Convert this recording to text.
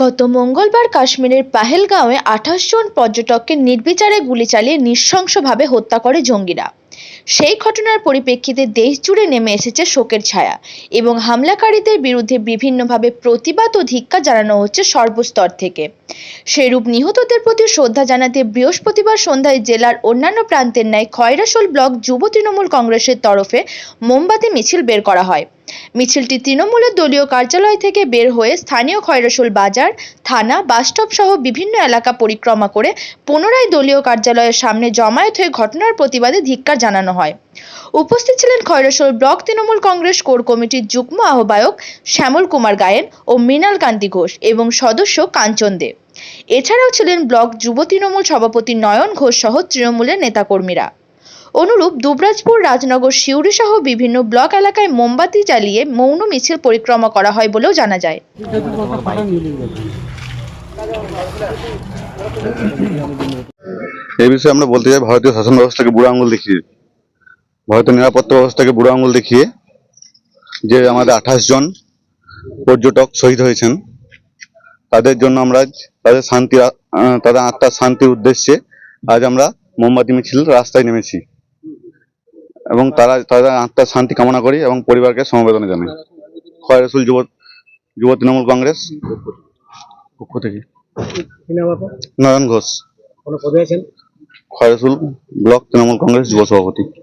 গত মঙ্গলবার কাশ্মীরের পাহেলগাঁওয়ে আঠাশ জন পর্যটককে নির্বিচারে গুলি চালিয়ে নৃশংসভাবে হত্যা করে জঙ্গিরা। সেই ঘটনার পরিপ্রেক্ষিতে দেশ জুড়ে নেমে এসেছে শোকের ছায়া এবং হামলাকারীদের বিরুদ্ধে বিভিন্নভাবে প্রতিবাদ ও ধিক্কার জানানো হচ্ছে সর্বস্তর থেকে। সেরূপ নিহতদের প্রতি শ্রদ্ধা জানাতে বৃহস্পতিবার সন্ধ্যায় জেলার অন্যান্য প্রান্তের ন্যায় খয়রাসোল ব্লক যুব তৃণমূল কংগ্রেসের তরফে মোমবাতি মিছিল বের করা হয়। মিছিলটি তৃণমূলের দলীয় কার্যালয় থেকে বের হয়ে স্থানীয় খয়রসোল বাজার, থানা বাসস্টপ সহ বিভিন্ন এলাকা পরিক্রমা করে পুনরায় দলীয় কার্যালয়ের সামনে জমায়েত হয়ে ঘটনার প্রতিবাদে ধিক্কার জানানো হয়। উপস্থিত ছিলেন খয়রসোল ব্লক তৃণমূল কংগ্রেস কোর কমিটির যুগ্ম আহ্বায়ক শ্যামল কুমার গায়েন ও মৃণাল কান্তি ঘোষ এবং সদস্য কাঞ্চন দেব এছাড়াও ছিলেন ব্লক যুব তৃণমূল সভাপতি নয়ন ঘোষ সহ তৃণমূলের নেতাকর্মীরা। অনুরূপ দুবরাজপুর, রাজনগর সিউড়ি সহ বিভিন্ন ব্লক এলাকায় মোমবাতি জ্বালিয়ে মৌন মিছিল পরিক্রমা করা হয় বলেও জানা যায়। এই বিষয়ে আমরা বলতে চাই, ভারতীয় শাসন ব্যবস্থাকে বুড়ো আঙুল দেখিয়ে, ভারতীয় নিরাপত্তা ব্যবস্থাকে বুড়ো আঙুল দেখিয়ে যে আমাদের আঠাশ জন পর্যটক শহীদ হয়েছেন, তাদের জন্য আমরা তাদের শান্তি তাদের আত্মার শান্তির উদ্দেশ্যে আজ আমরা মোমবাতি মিছিল রাস্তায় নেমেছি। এবং তারা তাদের আত্মার শান্তি কামনা করি এবং পরিবারকে সমবেদনা জানাই। খয়রসুল যুব যুব তৃণমূল কংগ্রেস। পক্ষ থেকে। নারায়ণ নয়ন ঘোষ। কোনো পদে আছেন? খয়রসুল ব্লক তৃণমূল কংগ্রেস যুব সভাপতি।